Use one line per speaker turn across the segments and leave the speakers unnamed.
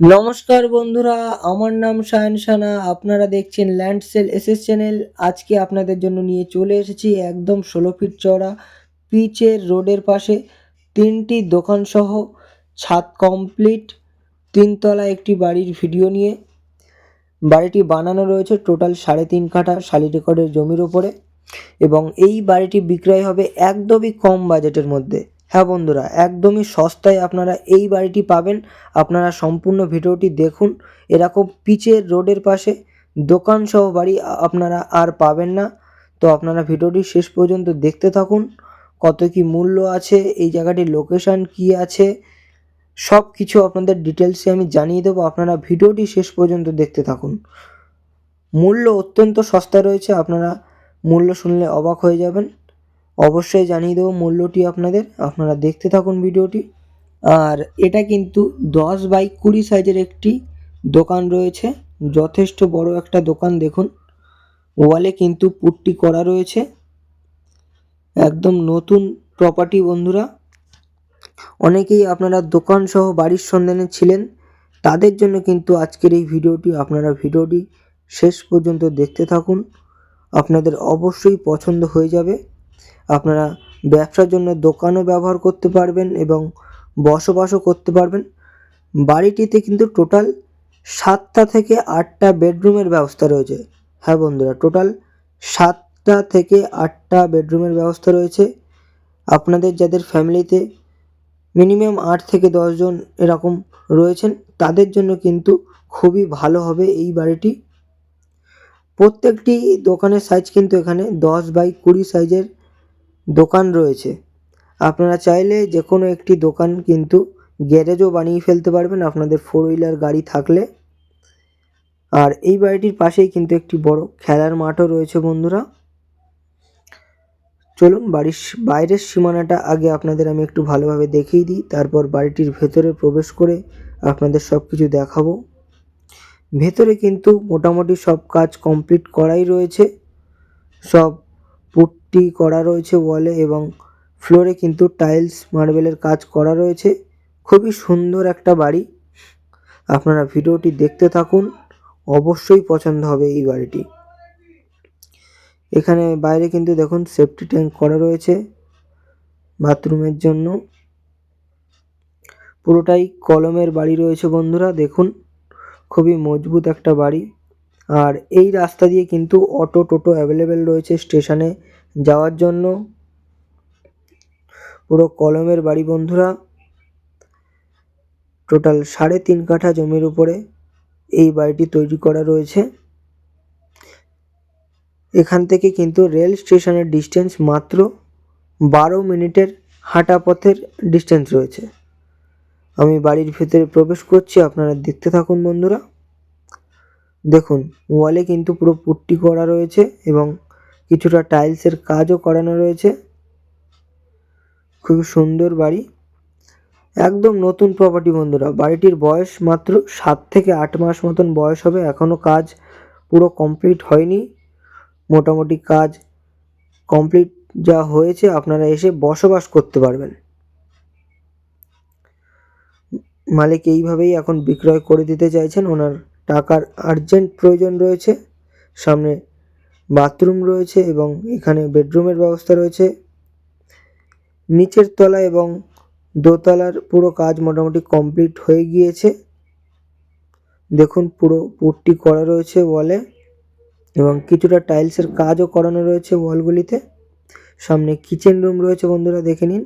নমস্কার বন্ধুরা, আমার নাম সায়ন সানা। আপনারা দেখছেন ল্যান্ড সেল এসএস চ্যানেল আজকে আপনাদের জন্য নিয়ে চলে এসেছি একদম ষোলো ফিট চওড়া, পিচের রোডের পাশে তিনটি দোকান সহ, ছাদ কমপ্লিট তিনতলা একটি বাড়ির ভিডিও নিয়ে। বাড়িটি বানানো রয়েছে টোটাল সাড়ে তিন কাঠা শালি রেকর্ডের জমির ওপরে এবং এই বাড়িটি বিক্রয় হবে একদমই কম বাজেটের মধ্যে। হ্যাঁ বন্ধুরা, একদমই সস্তায় আপনারা এই বাড়িটি পাবেন। আপনারা সম্পূর্ণ ভিডিওটি দেখুন। এরকম পিচের রোডের পাশে দোকান সহ বাড়ি আপনারা আর পাবেন না। তো আপনারা ভিডিওটি শেষ পর্যন্ত দেখতে থাকুন। কত কি মূল্য আছে, এই জায়গাটির লোকেশন কি আছে সব কিছু আপনাদের ডিটেলসে আমি জানিয়ে দেবো। আপনারা ভিডিওটি শেষ পর্যন্ত দেখতে থাকুন। মূল্য অত্যন্ত সস্তা রয়েছে, আপনারা মূল্য শুনলে অবাক হয়ে যাবেন। অবশ্যই জানিয়ে দেবো মূল্যটি আপনাদের। আপনারা দেখতে থাকুন ভিডিওটি। আর এটা কিন্তু দশ বাই কুড়ি সাইজের একটি দোকান রয়েছে। যথেষ্ট বড় একটা দোকান দেখুন। ওয়ালে কিন্তু পুট্টি করা রয়েছে। একদম নতুন প্রপার্টি বন্ধুরা। অনেকেই আপনারা দোকান সহ বাড়ির সন্ধানে ছিলেন। তাদের জন্য কিন্তু আজকের এই ভিডিওটি। আপনারা ভিডিওটি শেষ পর্যন্ত দেখতে থাকুন। আপনাদের অবশ্যই পছন্দ হয়ে যাবে। আপনারা ব্যবসার জন্য দোকানও ব্যবহার করতে পারবেন এবং বসবাসও করতে পারবেন। বাড়িটিতে কিন্তু টোটাল সাতটা থেকে আটটা বেডরুমের ব্যবস্থা রয়েছে। হ্যাঁ বন্ধুরা, টোটাল সাতটা থেকে আটটা বেডরুমের ব্যবস্থা রয়েছে। আপনাদের যাদের ফ্যামিলিতে মিনিমাম আট থেকে দশজন এরকম রয়েছেন, তাদের জন্য কিন্তু খুবই ভালো হবে এই বাড়িটি। প্রত্যেকটি দোকানের সাইজ কিন্তু এখানে দশ বাই কুড়ি সাইজের দোকান রয়েছে। আপনারা চাইলে যে কোনো একটি দোকান কিন্তু গ্যারেজও বানিয়ে ফেলতে পারবেন। আপনাদের ফোর হুইলার গাড়ি থাকলে। আর এই বাড়িটির পাশেই কিন্তু একটি বড় খেলার মাঠও রয়েছে বন্ধুরা। চলুন বাড়ির বাইরের সীমানাটা আগে আপনাদের আমি একটু ভালোভাবে দেখিয়ে দিই। তারপর বাড়িটির ভেতরে প্রবেশ করে আপনাদের সব কিছু দেখাবো। ভেতরে কিন্তু মোটামুটি সব কাজ কমপ্লিট করাই রয়েছে। সব পুট্টি করা রয়েছে ওয়ালে এবং ফ্লোরে কিন্তু টাইলস, মার্বেলের কাজ করা রয়েছে। খুবই সুন্দর একটা বাড়ি। আপনারা ভিডিওটি দেখতে থাকুন। অবশ্যই পছন্দ হবে এই বাড়িটি। এখানে বাইরে কিন্তু দেখুন সেফটি ট্যাঙ্ক করা রয়েছে বাথরুমের জন্য। পুরোটাই কলমের বাড়ি রয়েছে বন্ধুরা, দেখুন। খুবই মজবুত একটা বাড়ি। আর এই রাস্তা দিয়ে কিন্তু অটো টোটো অ্যাভেলেবেল রয়েছে স্টেশনে। যাওয়ার জন্য। পুরো কলমের বাড়ি বন্ধুরা টোটাল সাড়ে তিন কাঠা জমির উপরে এই বাড়িটি তৈরি করা রয়েছে। এখান থেকে কিন্তু রেল স্টেশনের ডিস্টেন্স মাত্র বারো মিনিটের হাঁটা পথের ডিস্টেন্স রয়েছে। আমি বাড়ির ভেতরে প্রবেশ করছি, আপনারা দেখতে থাকুন বন্ধুরা। দেখুন ওয়ালে কিন্তু পুরো পুট্টি করা রয়েছে এবং কিছুটা টাইলসের কাজও করানো রয়েছে। খুবই সুন্দর বাড়ি। একদম নতুন প্রপার্টি বন্ধুরা, বাড়িটির বয়স মাত্র সাত থেকে আট মাস মতন বয়স হবে এখনও কাজ পুরো কমপ্লিট হয়নি। মোটামুটি কাজ কমপ্লিট যা হয়েছে, আপনারা এসে বসবাস করতে পারবেন। মালিক এইভাবেই এখন বিক্রয় করে দিতে চাইছেন, ওনার টাকার আর্জেন্ট প্রয়োজন রয়েছে। সামনে বাথরুম রয়েছে এবং এখানে বেডরুমের ব্যবস্থা রয়েছে। নিচের তলা এবং দোতলার পুরো কাজ মোটামুটি কমপ্লিট হয়ে গিয়েছে। দেখুন পুরো পুটটি করা রয়েছে ওয়ালে এবং কিছুটা টাইলসের কাজও করানো রয়েছে ওয়ালগুলিতে। সামনে কিচেন রুম রয়েছে বন্ধুরা, দেখে নিন।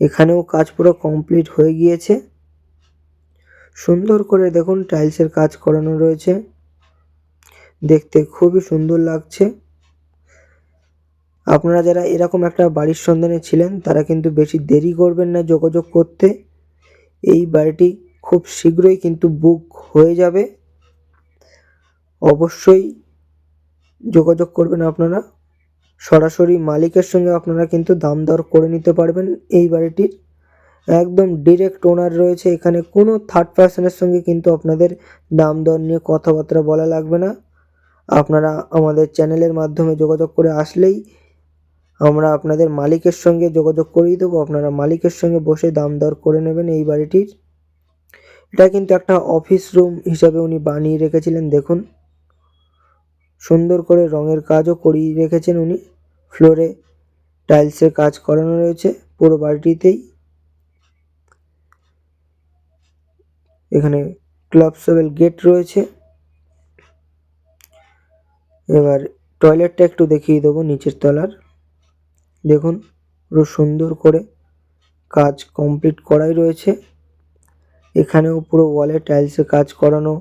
এখানেও কাজ পুরো কমপ্লিট হয়ে গিয়েছে। সুন্দর করে দেখুন টাইলসের কাজ করানো রয়েছে। দেখতে খুবই সুন্দর লাগছে। আপনারা যারা এরকম একটা বাড়ির সন্ধানে ছিলেন, তারা কিন্তু বেশি দেরি করবেন না যোগাযোগ করতে। এই বাড়িটি খুব শীঘ্রই কিন্তু বুক হয়ে যাবে। অবশ্যই যোগাযোগ করবেন আপনারা। সরাসরি মালিকের সঙ্গে আপনারা কিন্তু দাম দর করে নিতে পারবেন এই বাড়িটির। একদম ডিরেক্ট ওনার রয়েছে এখানে। কোনো থার্ড পার্সনের সঙ্গে কিন্তু আপনাদের দাম দর নিয়ে কথাবার্তা বলা লাগবে না। আপনারা আমাদের চ্যানেলের মাধ্যমে যোগাযোগ করে আসলেই আমরা আপনাদের মালিকের সঙ্গে যোগাযোগ করিয়ে দেবো। আপনারা মালিকের সঙ্গে বসে দাম দর করে নেবেন এই বাড়িটির। এটা কিন্তু একটা অফিস রুম হিসাবে উনি বানিয়ে রেখেছিলেন, দেখুন। সুন্দর করে রঙের কাজও করিয়ে রেখেছেন উনি। ফ্লোরে টাইলসের কাজ করানো রয়েছে পুরো বাড়িটিতেই। এখানে ক্লাবসেবল গেট রয়েছে। এবার টয়লেটটা একটু দেখিয়ে দেবো নিচের তলার। দেখুন, পুরো সুন্দর করে কাজ কমপ্লিট করাই রয়েছে। এখানেও পুরো ওয়ালে টাইলসে কাজ করানো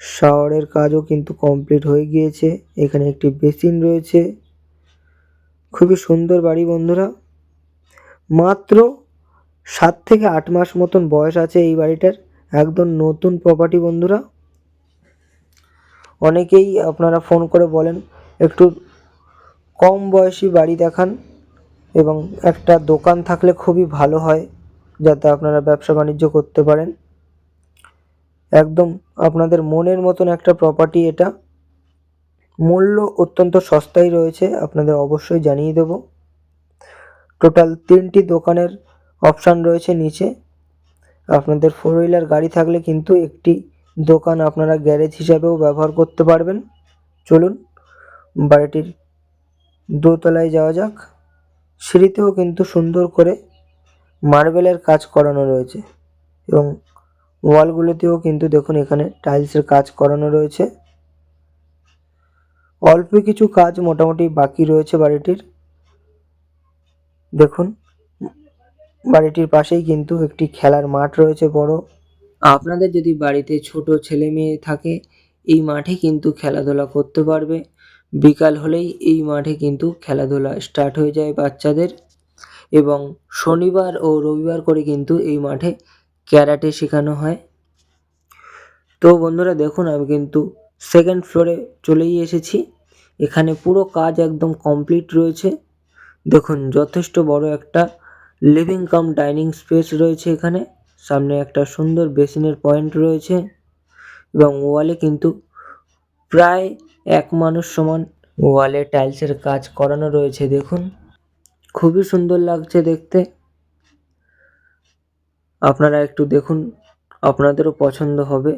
শাওয়ারের কাজও কিন্তু কমপ্লিট হয়ে গিয়েছে। এখানে একটি বেসিন রয়েছে। খুবই সুন্দর বাড়ি বন্ধুরা। মাত্র সাত থেকে আট মাস মতন বয়স আছে এই বাড়িটার। একদম নতুন প্রপার্টি বন্ধুরা। অনেকেই আপনারা ফোন করে বলেন, একটু কম বয়সী বাড়ি দেখান এবং একটা দোকান থাকলে খুবই ভালো হয় যাতে আপনারা ব্যবসা বাণিজ্য করতে পারেন। একদম আপনাদের মনের মতন একটা প্রপার্টি এটা। মূল্য অত্যন্ত সস্তায় রয়েছে, আপনাদের অবশ্যই জানিয়ে দেব। টোটাল তিনটি দোকানের অপশান রয়েছে নিচে। আপনাদের ফোর হুইলার গাড়ি থাকলে কিন্তু একটি দোকান আপনারা গ্যারেজ হিসাবেও ব্যবহার করতে পারবেন। চলুন, বাড়িটির দোতলায় যাওয়া যাক। সিঁড়িতেও কিন্তু সুন্দর করে মার্বেলের কাজ করানো রয়েছে এবং ওয়ালগুলোতেও কিন্তু দেখুন এখানে টাইলসের কাজ করানো রয়েছে। অল্প কিছু কাজ মোটামুটি বাকি রয়েছে বাড়িটির। দেখুন, বাড়িটির পাশেই কিন্তু একটি খেলার মাঠ রয়েছে বড়। আপনাদের যদি বাড়িতে ছোট ছেলে মেয়ে থাকে, এই মাঠে কিন্তু খেলাধুলা করতে পারবে। বিকাল হলেই এই মাঠে কিন্তু খেলাধুলা স্টার্ট হয়ে যায় বাচ্চাদের। এবং শনিবার ও রবিবার করে কিন্তু এই মাঠে ক্যারাটে শেখানো হয়। তো বন্ধুরা দেখুন, আমি কিন্তু সেকেন্ড ফ্লোরে চলেই এসেছি। এখানে পুরো কাজ একদম কমপ্লিট রয়েছে। দেখুন, যথেষ্ট বড় একটা লিভিং কাম ডাইনিং স্পেস রয়েছে এখানে। সামনে একটা সুন্দর বেসিনের পয়েন্ট রয়েছে এবং ওয়ালে কিন্তু প্রায় এক মানুষ সমান ওয়ালে টাইলসের কাজ করানো রয়েছে, দেখুন। খুবই সুন্দর লাগছে দেখতে। আপনারা একটু দেখুন, আপনাদেরও পছন্দ হবে।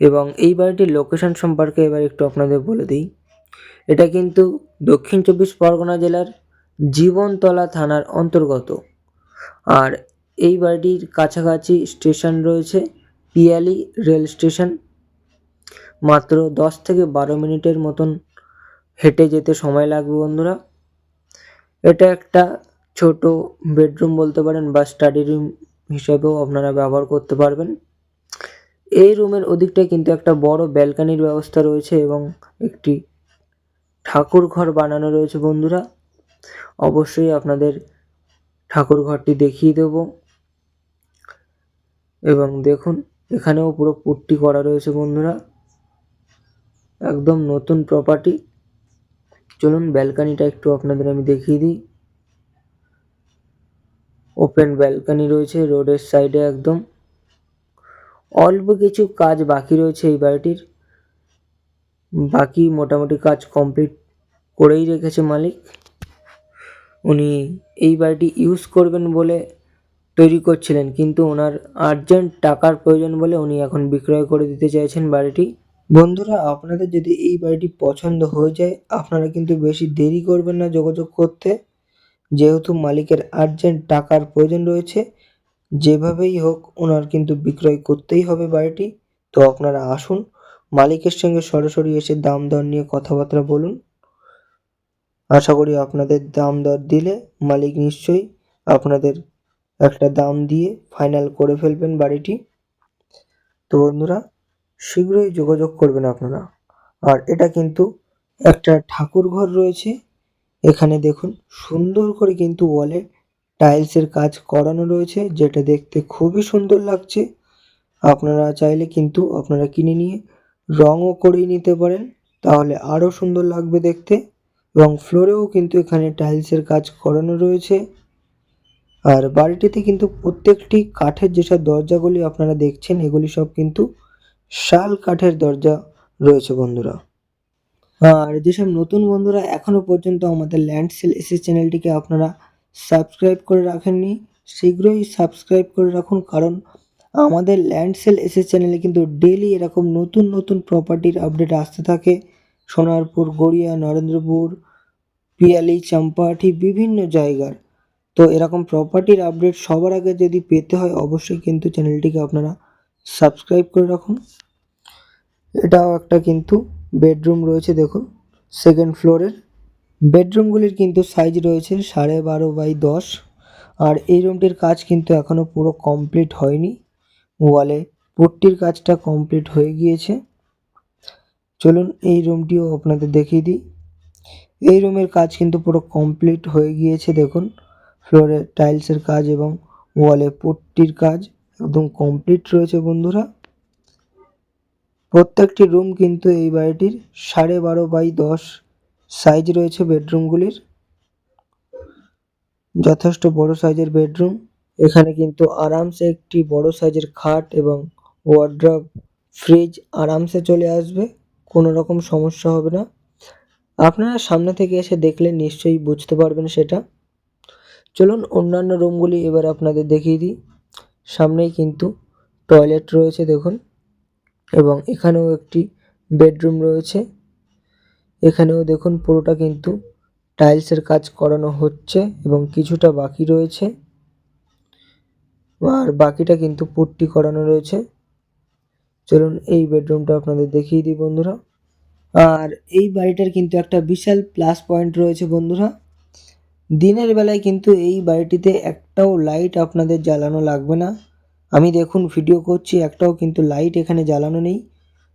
এবং এই বাড়িটির লোকেশন সম্পর্কে এবার একটু আপনাদের বলে দিই। এটা কিন্তু দক্ষিণ চব্বিশ পরগনা জেলার জীবনতলা থানার অন্তর্গত। আর এই বাড়িটির কাছাকাছি স্টেশন রয়েছে, পিয়ালি রেল স্টেশন। মাত্র দশ থেকে বারো মিনিটের মতন হেঁটে যেতে সময় লাগবে বন্ধুরা। এটা একটা ছোট বেডরুম বলতে পারেন বা স্টাডি রুম হিসেবেও আপনারা ব্যবহার করতে পারবেন। এই রুমের ওদিকটায় কিন্তু একটা বড় ব্যালকানির ব্যবস্থা রয়েছে এবং একটি ঠাকুর ঘর বানানো রয়েছে বন্ধুরা। অবশ্যই আপনাদের ঠাকুর ঘরটি দেখিয়ে দেব। এবং দেখুন, এখানেও পুরো পুট্টি করা রয়েছে বন্ধুরা। একদম নতুন প্রপার্টি চলুন ব্যালকানিটা একটু আপনাদের আমি দেখিয়ে দিই। ওপেন ব্যালকানি রয়েছে রোডের সাইডে একদম। অল্প কিছু কাজ বাকি রয়েছে এই বাড়িটির। বাকি মোটামুটি কাজ কমপ্লিট করেই রেখেছে মালিক। উনি এই বাড়িটি ইউজ করবেন বলে তৈরি করছিলেন, কিন্তু ওনার আর্জেন্ট টাকার প্রয়োজন বলে উনি এখন বিক্রয় করে দিতে চাইছেন বাড়িটি। বন্ধুরা, আপনাদের যদি এই বাড়িটি পছন্দ হয়ে যায়, আপনারা কিন্তু বেশি দেরি করবেন না যোগাযোগ করতে। যেহেতু মালিকের আর্জেন্ট টাকার প্রয়োজন রয়েছে, যেভাবেই হোক ওনার কিন্তু বিক্রয় করতেই হবে বাড়িটি। তো আপনারা আসুন, মালিকের সঙ্গে সরাসরি এসে দাম দর নিয়ে কথাবার্তা বলুন। আশা করি আপনাদের দাম দর দিলে মালিক নিশ্চয়ই আপনাদের একটা দাম দিয়ে ফাইনাল করে ফেলবেন বাড়িটি। তো বন্ধুরা, শীঘ্রই যোগাযোগ করবেন আপনারা। আর এটা কিন্তু একটা ঠাকুর ঘর রয়েছে। এখানে দেখুন, সুন্দর করে কিন্তু ওয়ালে টাইলসের কাজ করানো রয়েছে, যেটা দেখতে খুবই সুন্দর লাগছে। আপনারা চাইলে কিন্তু আপনারা কিনে নিয়ে রঙও করিয়ে নিতে পারেন, তাহলে আরও সুন্দর লাগবে দেখতে। এবং ফ্লোরেও কিন্তু এখানে টাইলসের কাজ করানো রয়েছে। আর বাড়িটিতে কিন্তু প্রত্যেকটি কাঠের যেসব দরজাগুলি আপনারা দেখছেন, এগুলি সব কিন্তু শাল কাঠের দরজা রয়েছে বন্ধুরা। আর যেসব নতুন বন্ধুরা এখনও পর্যন্ত আমাদের ল্যান্ড সেল এসএস চ্যানেলটিকে আপনারা সাবস্ক্রাইব করে রাখেননি, শীঘ্রই সাবস্ক্রাইব করে রাখুন কারণ আমাদের ল্যান্ড সেল এসএস চ্যানেলে কিন্তু ডেলি এরকম নতুন নতুন প্রপার্টির আপডেট আসতে থাকে। সোনারপুর, গড়িয়া, নরেন্দ্রপুর, পিয়ালি, চাম্পাহাটি, বিভিন্ন জায়গার। তো এরকম প্রপার্টির আপডেট সবার আগে যদি পেতে হয়, অবশ্যই কিন্তু চ্যানেলটিকে আপনারা সাবস্ক্রাইব করে রাখুন। এটাও একটা কিন্তু বেডরুম রয়েছে, দেখুন সেকেন্ড ফ্লোরের বেডরুমগুলির কিন্তু সাইজ রয়েছে সাড়ে বারো বাই দশ। আর এই রুমটির কাজ কিন্তু এখনও পুরো কমপ্লিট হয়নি। ওয়ালে পুট্টির কাজটা কমপ্লিট হয়ে গিয়েছে। চলুন এই রুমটিও আপনাদের দেখিয়ে দিই। এই রুমের কাজ কিন্তু পুরো কমপ্লিট হয়ে গিয়েছে, দেখুন। ফ্লোরে টাইলসের কাজ এবং ওয়ালে পুট্টির কাজ একদম কমপ্লিট রয়েছে বন্ধুরা। প্রত্যেকটি রুম কিন্তু এই বাড়িটির সাড়ে বারো বাই দশ সাইজ রয়েছে বেডরুমগুলির যথেষ্ট বড় সাইজের বেডরুম। এখানে কিন্তু আরামসে একটি বড় সাইজের খাট এবং ওয়ার্ড্রপ ফ্রিজ আরামসে চলে আসবে, কোনো রকম সমস্যা হবে না। আপনারা সামনে থেকে এসে দেখলে নিশ্চয়ই বুঝতে পারবেন সেটা। চলুন অন্যান্য রুমগুলি এবার আপনাদের দেখিয়ে দিই। সামনেই কিন্তু টয়লেট রয়েছে, দেখুন। এবং এখানেও একটি বেডরুম রয়েছে। এখানেও দেখুন পুরোটা কিন্তু টাইলসের কাজ করানো হচ্ছে এবং কিছুটা বাকি রয়েছে। আর বাকিটা কিন্তু পুট্টি করানো রয়েছে। চলুন এই বেডরুমটা আপনাদের দেখিয়ে দিই, বন্ধুরা। আর এই বাড়িটার কিন্তু একটা বিশাল প্লাস পয়েন্ট রয়েছে, বন্ধুরা। দিনের বেলায় কিন্তু এই বাড়িটিতে একটাও লাইট আপনাদের জ্বালানো লাগবে না। আমি দেখুন ভিডিও করছি, একটাও কিন্তু লাইট এখানে জ্বালানো নেই।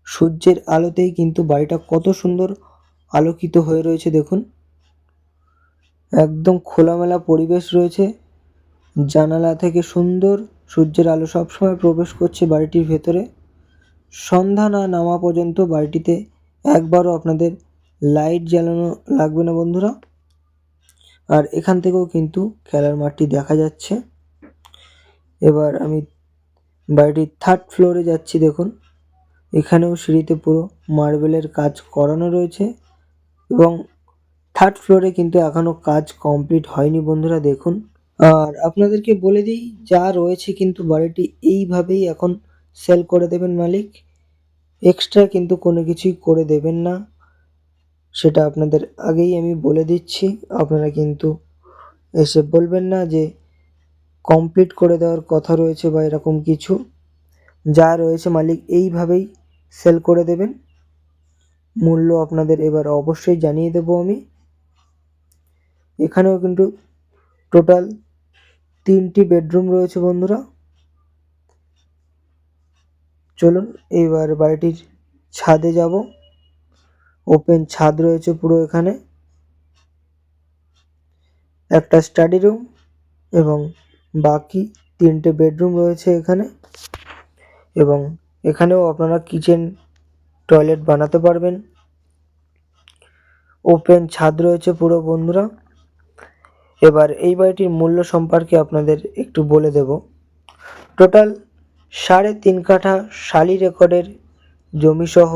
সূর্যের আলোতেই কিন্তু বাড়িটা কত সুন্দর আলোকিত হয়ে রয়েছে দেখুন। একদম খোলামেলা পরিবেশ রয়েছে। জানালা থেকে সুন্দর সূর্যের আলো সবসময় প্রবেশ করছে বাড়িটির ভেতরে। সন্ধ্যা না নামা পর্যন্ত বাড়িটিতে একবারও আপনাদের লাইট জ্বালানো লাগবে না বন্ধুরা। আর এখান থেকেও কিন্তু খেলার মাঠটি দেখা যাচ্ছে। এবার আমি বাড়িটির থার্ড ফ্লোরে যাচ্ছি, দেখুন। এখানেও সিঁড়িতে পুরো মার্বেলের কাজ করানো রয়েছে এবং থার্ড ফ্লোরে কিন্তু এখনও কাজ কমপ্লিট হয়নি বন্ধুরা, দেখুন। আর আপনাদেরকে বলে দিই, যা রয়েছে কিন্তু বাড়িটি এইভাবেই এখন সেল করে দেবেন মালিক। এক্সট্রা কিন্তু কোনো কিছুই করে দেবেন না। সেটা আপনাদের আগেই আমি বলে দিচ্ছি। আপনারা কিন্তু এসে বলবেন না যে কমপ্লিট করে দেওয়ার কথা রয়েছে বা এরকম কিছু। যা রয়েছে মালিক এইভাবেই সেল করে দেবেন। মূল্য আপনাদের এবার অবশ্যই জানিয়ে দেবো আমি। এখানেও কিন্তু টোটাল তিনটি বেডরুম রয়েছে বন্ধুরা। চলুন, এইবার বাড়িটির ছাদে যাব। ওপেন ছাদ রয়েছে পুরো এখানে। একটা স্টাডি রুম এবং বাকি তিনটে বেডরুম রয়েছে এখানে। এবং এখানেও আপনারা কিচেন টয়লেট বানাতে পারবেন। ওপেন ছাদ রয়েছে পুরো বন্ধুরা। এবার এই বাড়িটির মূল্য সম্পর্কে আপনাদের একটু বলে দেব। টোটাল সাড়ে তিন কাঠা শালি রেকর্ডের জমিসহ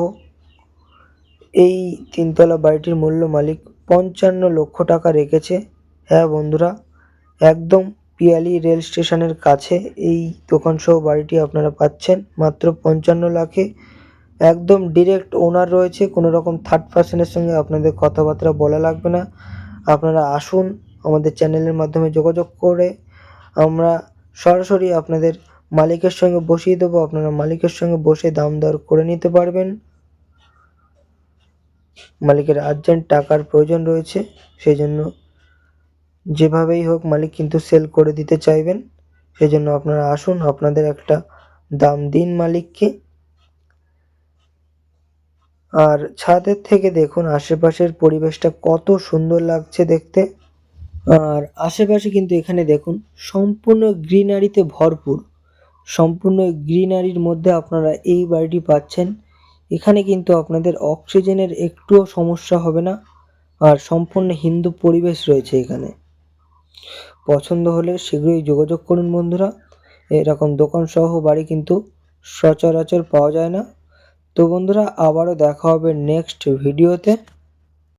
এই তিনতলা বাড়িটির মূল্য মালিক পঞ্চান্ন লক্ষ টাকা রেখেছে। হ্যাঁ বন্ধুরা, একদম পিয়ালি রেল স্টেশনের কাছে এই দোকানসহ বাড়িটি আপনারা পাচ্ছেন মাত্র পঞ্চান্ন লাখে। একদম ডিরেক্ট ওনার রয়েছে, কোনো রকম থার্ড পার্সনের সঙ্গে আপনাদের কথাবার্তা বলা লাগবে না। আপনারা আসুন, আমাদের চ্যানেলের মাধ্যমে যোগাযোগ করে আমরা সরাসরি আপনাদের মালিকের সঙ্গে বসিয়ে দেবো। আপনারা মালিকের সঙ্গে বসে দাম দর করে নিতে পারবেন। মালিকের আর্জেন্ট টাকার প্রয়োজন রয়েছে সেই জন্য যেভাবেই হোক মালিক কিন্তু সেল করে দিতে চাইবেন। সেই জন্য আপনারা আসুন, আপনাদের একটা দাম দিন মালিককে। আর ছাদের থেকে দেখুন, আশেপাশের পরিবেশটা কত সুন্দর লাগছে দেখতে। আর আশেপাশে কিন্তু এখানে দেখুন, সম্পূর্ণ গ্রিনারিতে ভরপুর। সম্পূর্ণ গ্রিনারির মধ্যে আপনারা এই বাড়িটি পাচ্ছেন। এখানে কিন্তু আপনাদের অক্সিজেনের একটুও সমস্যা হবে না, আর সম্পূর্ণ হিন্দু পরিবেশ রয়েছে এখানে। পছন্দ হলে শীঘ্রই যোগাযোগ করুন বন্ধুরা। এরকম দোকান সহ বাড়ি কিন্তু সচরাচর পাওয়া যায় না। তো বন্ধুরা, আবারও দেখা হবে নেক্সট ভিডিওতে